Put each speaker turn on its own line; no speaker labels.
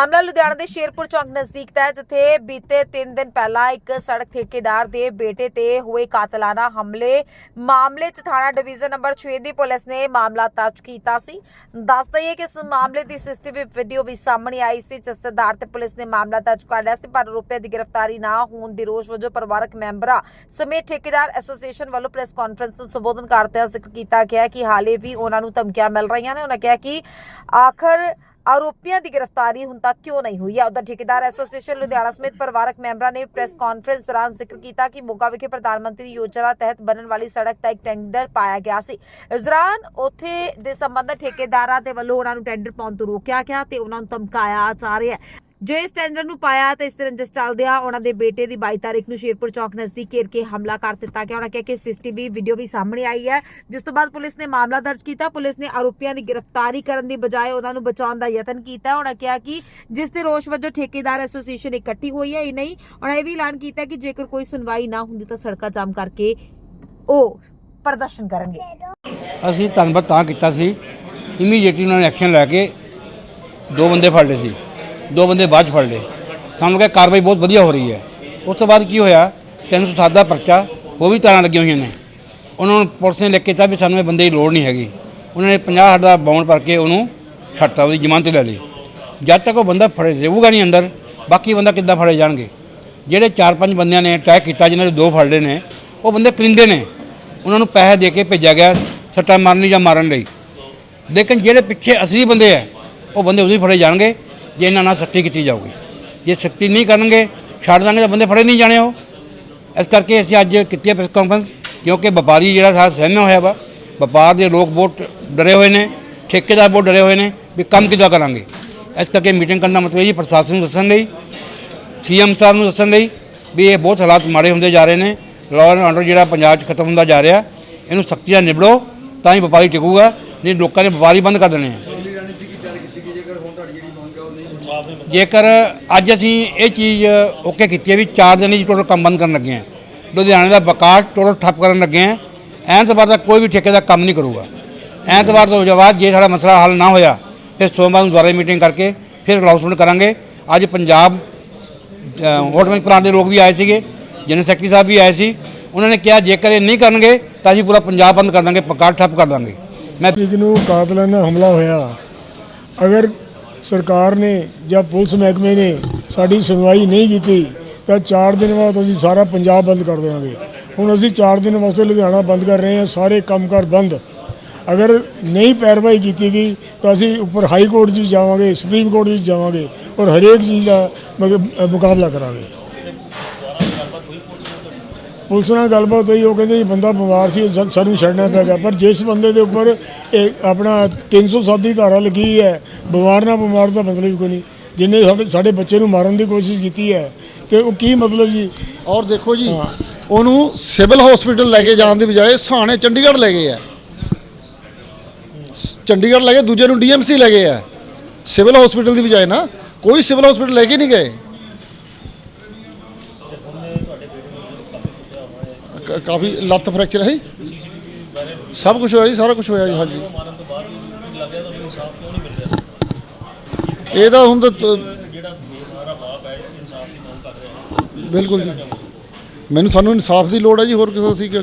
ਮਾਮਲਾ ਲੁਧਿਆਣਾ ਦੇ ਸ਼ੇਰਪੁਰ ਚੌਂਕ ਨਜ਼ਦੀਕ ਦਾ ਹੈ, ਜਿੱਥੇ ਬੀਤੇ 3 ਦਿਨ ਪਹਿਲਾਂ ਇੱਕ ਸੜਕ ਠੇਕੇਦਾਰ ਦੇ ਬੇਟੇ ਤੇ ਹੋਏ ਕਾਤਲਾਨਾ ਹਮਲੇ। ਮਾਮਲੇ 'ਚ ਥਾਣਾ ਡਿਵੀਜ਼ਨ ਨੰਬਰ 6 ਦੀ ਪੁਲਿਸ ਨੇ ਮਾਮਲਾ ਦਰਜ ਕੀਤਾ ਸੀ। ਦੱਸ ਦਈਏ ਕਿ ਇਸ ਮਾਮਲੇ ਦੀ ਸੀਸੀਟੀਵੀ ਵੀਡੀਓ ਵੀ ਸਾਹਮਣੇ ਆਈ ਸੀ, ਜਿਸ ਦੇ ਆਧਾਰ ਤੇ ਪੁਲਿਸ ਨੇ ਮਾਮਲਾ ਦਰਜ ਕਰ ਲਿਆ ਸੀ, ਪਰ ਆਰੋਪੀਆਂ ਦੀ ਗ੍ਰਿਫਤਾਰੀ ਨਾ ਹੋਣ ਦੀ ਰੋਸ਼ ਵਜੋਂ ਪਰਿਵਾਰਕ ਮੈਂਬਰਾਂ ਸਮੇਤ ਠੇਕੇਦਾਰ ਐਸੋਸੀਏਸ਼ਨ ਵੱਲੋਂ ਪ੍ਰੈਸ ਕਾਨਫਰੰਸ ਨੂੰ ਸੰਬੋਧਨ ਕਰਦਿਆਂ ਜ਼ਿਕਰ ਕੀਤਾ ਗਿਆ ਕਿ ਹਾਲੇ ਵੀ ਉਹਨਾਂ ਨੂੰ ਧਮਕੀਆਂ ਮਿਲ ਰਹੀਆਂ ਨੇ। ਉਹਨਾਂ ਕਿਹਾ ਕਿ ਆਖਰ ਆਰੋਪੀਆਂ ਦੀ ਗ੍ਰਿਫਤਾਰੀ ਹੁਣ ਤੱਕ ਕਿਉਂ ਨਹੀਂ ਹੋਈ ਹੈ ਉਧਰ ਠੇਕੇਦਾਰ ਐਸੋਸੀਏਸ਼ਨ ਲੁਧਿਆਣਾ ਸਮੇਤ ਪਰਿਵਾਰਕ ਮੈਂਬਰਾਂ ਨੇ ਪ੍ਰੈਸ ਕਾਨਫਰੰਸ ਦੌਰਾਨ ਜ਼ਿਕਰ ਕੀਤਾ ਕਿ ਮੋਗਾ ਵਿਖੇ ਪ੍ਰਧਾਨ ਮੰਤਰੀ ਯੋਜਨਾ ਤਹਿਤ ਬਣਨ ਵਾਲੀ ਸੜਕ ਦਾ ਇੱਕ ਟੈਂਡਰ ਪਾਇਆ ਗਿਆ ਸੀ ਇਸ ਦੌਰਾਨ ਉੱਥੇ ਦੇ ਸੰਬੰਧਤ ਠੇਕੇਦਾਰਾਂ ਦੇ ਵੱਲੋਂ ਉਹਨਾਂ ਨੂੰ ਟੈਂਡਰ ਪਾਉਣ ਤੋਂ ਰੋਕਿਆ ਗਿਆ ਤੇ ਉਹਨਾਂ ਨੂੰ ਧਮਕਾਇਆ ਜਾ ਰਿਹਾ ਹੈ ਜੋ ਇਸ ਟੈਂਡਰ ਨੂੰ ਪਾਇਆ ਤਾਂ ਇਸ ਤਰ੍ਹਾਂ ਜਿਸ ਚੱਲਦਿਆਂ ਉਹਨਾਂ ਦੇ ਬੇਟੇ ਦੀ 22 ਤਾਰੀਖ ਨੂੰ ਸ਼ੇਰਪੁਰ ਚੌਕ ਨਜ਼ਦੀਕ ਘੇਰ ਕੇ ਹਮਲਾ ਕਰ ਦਿੱਤਾ ਗਿਆ। ਉਹਨਾਂ ਕਿਹਾ ਕਿ ਸੀਸੀਟੀਵੀ ਵੀਡੀਓ ਵੀ ਸਾਹਮਣੇ ਆਈ ਹੈ। ਜਿਸ ਤੋਂ ਬਾਅਦ ਪੁਲਿਸ ਨੇ ਮਾਮਲਾ ਦਰਜ ਕੀਤਾ। ਪੁਲਿਸ ਨੇ ਆਰੋਪੀਆਂ ਦੀ ਗ੍ਰਿਫਤਾਰੀ ਕਰਨ ਦੀ ਬਜਾਏ ਉਹਨਾਂ ਨੂੰ ਬਚਾਉਣ ਦਾ ਯਤਨ ਕੀਤਾ। ਉਹਨਾਂ ਕਿਹਾ ਕਿ ਜਿਸ ਦੇ ਰੋਸ਼ ਵਜੋਂ ਠੇਕੇਦਾਰ ਐਸੋਸੀਏਸ਼ਨ ਇਕੱਠੀ ਹੋਈ ਹੈ, ਇਹ ਨਹੀਂ। ਉਹਨਾਂ ਇਹ ਵੀ ਐਲਾਨ ਕੀਤਾ ਕਿ ਜੇਕਰ ਕੋਈ ਸੁਣਵਾਈ ਨਾ ਹੁੰਦੀ ਤਾਂ ਸੜਕਾਂ ਜਾਮ ਕਰਕੇ ਉਹ ਪ੍ਰਦਰਸ਼ਨ ਕਰਨਗੇ।
ਅਸੀਂ ਧੰਨਵਾਦ ਤਾਂ ਕੀਤਾ ਸੀ। ਇਮੀਡੀਏਟਲੀ ਉਹਨਾਂ ਨੇ ਐਕਸ਼ਨ ਲੈ ਕੇ ਦੋ ਬੰਦੇ ਫੜ ਲਏ ਸੀ। ਦੋ ਬੰਦੇ ਬਾਅਦ 'ਚ ਫੜ ਲਏ। ਸਾਨੂੰ ਲੱਗਿਆ ਕਾਰਵਾਈ ਬਹੁਤ ਵਧੀਆ ਹੋ ਰਹੀ ਹੈ। ਉਸ ਤੋਂ ਬਾਅਦ ਕੀ ਹੋਇਆ? 307 ਦਾ ਪਰਚਾ, ਉਹ ਵੀ ਤਾਰਾਂ ਲੱਗੀਆਂ ਹੋਈਆਂ ਨੇ। ਉਹਨਾਂ ਨੂੰ ਪੁਲਿਸ ਨੇ ਲਿਖ ਕੇ ਦਿੱਤਾ ਵੀ ਸਾਨੂੰ ਇਹ ਬੰਦੇ ਦੀ ਲੋੜ ਨਹੀਂ ਹੈਗੀ। ਉਹਨਾਂ ਨੇ 50 ਹਜ਼ਾਰ ਦਾ ਬਾਉਂਡ ਭਰ ਕੇ ਉਹਨੂੰ ਛੱਡਤਾ, ਉਹਦੀ ਜ਼ਮਾਨਤ ਲੈ ਲਈ। ਜਦ ਤੱਕ ਉਹ ਬੰਦਾ ਫੜੇ ਰਹੂਗਾ ਨਹੀਂ ਅੰਦਰ, ਬਾਕੀ ਬੰਦਾ ਕਿੱਦਾਂ ਫੜੇ ਜਾਣਗੇ? ਜਿਹੜੇ ਚਾਰ ਪੰਜ ਬੰਦਿਆਂ ਨੇ ਅਟੈਕ ਕੀਤਾ, ਜਿਨ੍ਹਾਂ ਦੇ ਦੋ ਫੜ ਲਏ ਨੇ, ਉਹ ਬੰਦੇ ਕਰਿੰਦੇ ਨੇ। ਉਹਨਾਂ ਨੂੰ ਪੈਸੇ ਦੇ ਕੇ ਭੇਜਿਆ ਗਿਆ ਸੱਟਾਂ ਮਾਰਨ ਲਈ ਜਾਂ ਮਾਰਨ ਲਈ। ਲੇਕਿਨ ਜਿਹੜੇ ਪਿੱਛੇ ਅਸਲੀ ਬੰਦੇ ਆ, ਉਹ ਬੰਦੇ ਉਦੋਂ ਹੀ ਫੜੇ ਜਾਣਗੇ। ਜੇ ਇਹਨਾਂ ਨਾਲ ਸਖਤੀ ਕੀਤੀ ਜਾਊਗੀ। ਜੇ ਸਖਤੀ ਨਹੀਂ ਕਰਨਗੇ, ਛੱਡ ਦਾਂਗੇ ਤਾਂ ਬੰਦੇ ਫੜੇ ਨਹੀਂ ਜਾਣੇ ਉਹ। ਇਸ ਕਰਕੇ ਅਸੀਂ ਅੱਜ ਕੀਤੀ ਹੈ ਪ੍ਰੈਸ ਕਾਨਫਰੰਸ ਕਿਉਂਕਿ ਵਪਾਰੀ ਜਿਹੜਾ ਸਾਡਾ ਸਹਿਮਿਆ ਹੋਇਆ ਵਾ, ਵਪਾਰ ਦੇ ਲੋਕ ਬਹੁਤ ਡਰੇ ਹੋਏ ਨੇ, ਠੇਕੇਦਾਰ ਬਹੁਤ ਡਰੇ ਹੋਏ ਨੇ ਵੀ ਕੰਮ ਕਿੱਦਾਂ ਕਰਾਂਗੇ। ਇਸ ਕਰਕੇ ਮੀਟਿੰਗ ਕਰਨ ਦਾ ਮਤਲਬ ਹੈ ਜੀ ਪ੍ਰਸ਼ਾਸਨ ਨੂੰ ਦੱਸਣ ਲਈ ਸੀਐਮ ਸਾਹਿਬ ਨੂੰ ਦੱਸਣ ਲਈ ਵੀ ਇਹ ਬਹੁਤ ਹਾਲਾਤ ਮਾੜੇ ਹੁੰਦੇ ਜਾ ਰਹੇ ਨੇ। ਲਾਅ ਐਂਡ ਆਰਡਰ ਜਿਹੜਾ ਪੰਜਾਬ 'ਚ ਖਤਮ ਹੁੰਦਾ ਜਾ ਰਿਹਾ, ਇਹਨੂੰ ਸਖਤੀ ਨਾਲ ਨਿਬੜੋ, ਤਾਂ ਹੀ ਵਪਾਰੀ ਟਿਕੂਗਾ, ਨਹੀਂ ਲੋਕਾਂ ਨੇ ਵਪਾਰੀ ਬੰਦ ਕਰ ਦੇਣੇ ਆ। ਜੇਕਰ ਅੱਜ ਅਸੀਂ ਇਹ ਚੀਜ਼ ਓਕੇ ਕੀਤੀ ਹੈ ਵੀ 4 ਦਿਨ ਹੀ ਟੋਟਲ ਕੰਮ ਬੰਦ ਕਰਨ ਲੱਗੇ ਆ ਲੁਧਿਆਣੇ ਦਾ ਵਿਕਾਸ ਟੋਟਲ ਠੱਪ ਕਰਨ ਲੱਗੇ ਆ ਐਤਵਾਰ ਦਾ ਕੋਈ ਵੀ ਠੇਕੇ ਦਾ ਕੰਮ ਨਹੀਂ ਕਰੂਗਾ। ਐਤਵਾਰ ਤੋਂ ਬਾਅਦ ਜੇ ਸਾਡਾ ਮਸਲਾ ਹੱਲ ਨਾ ਹੋਇਆ, ਫਿਰ ਸੋਮਵਾਰ ਨੂੰ ਦੁਬਾਰਾ ਮੀਟਿੰਗ ਕਰਕੇ ਫਿਰ ਅਨਾਉਂਸਮੈਂਟ ਕਰਾਂਗੇ। ਅੱਜ ਪੰਜਾਬ ਹੋਟਲ ਪਲਾਂਟ ਦੇ ਲੋਕ ਵੀ ਆਏ ਸੀਗੇ, ਜਨਰਲ ਸੈਕਟਰੀ ਸਾਹਿਬ ਵੀ ਆਏ ਸੀ। ਉਹਨਾਂ ਨੇ ਕਿਹਾ ਜੇਕਰ ਇਹ ਨਹੀਂ ਕਰਨਗੇ, ਤਾਂ ਅਸੀਂ ਪੂਰਾ ਪੰਜਾਬ ਬੰਦ ਕਰ ਦਾਂਗੇ ਬਕਾਟ ਠੱਪ ਕਰ ਦਾਂਗੇ। ਮੈਂ
ਨੂੰ ਕਾਤਲਾਨਾ ਹਮਲਾ ਹੋਇਆ। ਅਗਰ ਸਰਕਾਰ ਨੇ ਜਾਂ ਪੁਲਿਸ ਮਹਿਕਮੇ ਨੇ ਸਾਡੀ ਸੁਣਵਾਈ ਨਹੀਂ ਕੀਤੀ, ਤਾਂ 4 ਦਿਨ ਬਾਅਦ ਅਸੀਂ ਸਾਰਾ ਪੰਜਾਬ ਬੰਦ ਕਰ ਦੇਵਾਂਗੇ ਹੁਣ ਅਸੀਂ 4 ਦਿਨ ਵਾਸਤੇ ਲੁਧਿਆਣਾ ਬੰਦ ਕਰ ਰਹੇ ਹਾਂ, ਸਾਰੇ ਕੰਮਕਾਰ ਬੰਦ। ਅਗਰ ਨਹੀਂ ਪੈਰਵਾਈ ਕੀਤੀ ਗਈ, ਤਾਂ ਅਸੀਂ ਉੱਪਰ ਹਾਈ ਕੋਰਟ 'ਚ ਜਾਵਾਂਗੇ, ਸੁਪਰੀਮ ਕੋਰਟ 'ਚ ਜਾਵਾਂਗੇ ਔਰ ਹਰੇਕ ਚੀਜ਼ ਦਾ ਮਤਲਬ ਮੁਕਾਬਲਾ ਕਰਾਂਗੇ। ਪੁਲਿਸ ਨਾਲ ਗੱਲਬਾਤ ਹੋਈ ਉਹ ਕਹਿੰਦੇ ਜੀ ਬੰਦਾ ਬਿਮਾਰ ਸੀ ਸਾ- ਸਾਨੂੰ ਛੱਡਣਾ ਪੈ ਗਿਆ। ਪਰ ਜਿਸ ਬੰਦੇ ਦੇ ਉੱਪਰ ਇਹ ਆਪਣਾ 307 ਦੀ ਧਾਰਾ ਲੱਗੀ ਹੈ ਬਿਮਾਰ ਨਾ ਬਿਮਾਰ ਦਾ ਮਤਲਬ ਹੀ ਕੋਈ ਨਹੀਂ। ਜਿੰਨੇ ਸਾਡੇ ਸਾਡੇ ਬੱਚੇ ਨੂੰ ਮਾਰਨ ਦੀ ਕੋਸ਼ਿਸ਼ ਕੀਤੀ ਹੈ ਤੇ ਉਹ ਕੀ ਮਤਲਬ ਜੀ?
ਔਰ ਦੇਖੋ ਜੀ ਉਹਨੂੰ ਸਿਵਲ ਹਸਪੀਟਲ ਲੈ ਕੇ ਜਾਣ ਦੀ ਬਜਾਏ ਸਹਾਣੇ ਚੰਡੀਗੜ੍ਹ ਲੈ ਗਏ ਆ। ਸ- ਚੰਡੀਗੜ੍ਹ ਲੈ ਕੇ ਦੂਜੇ ਨੂੰ ਡੀਐਮਸੀ ਲੈ ਗਏ ਆ। ਸਿਵਲ ਹਸਪੀਟਲ ਦੀ ਬਜਾਏ ਨਾ ਕੋਈ ਸਿਵਲ ਹਸਪੀਟਲ ਲੈ ਕੇ ਨਹੀਂ ਗਏ। ਕਾਫੀ ਲੱਤ ਫ੍ਰੈਕਚਰ ਹੈ ਸਭ ਕੁਝ ਹੋਇਆ ਜੀ, ਸਾਰਾ ਕੁਝ ਹੋਇਆ ਜੀ, ਹਾਂਜੀ। ਇਹਦਾ ਹੁਣ ਤਾਂ ਬਿਲਕੁਲ ਜੀ। ਮੈਨੂੰ ਸਾਨੂੰ ਇਨਸਾਫ ਦੀ ਲੋੜ ਹੈ ਜੀ, ਹੋਰ ਕਿਸੇ ਸੀ ਕੀ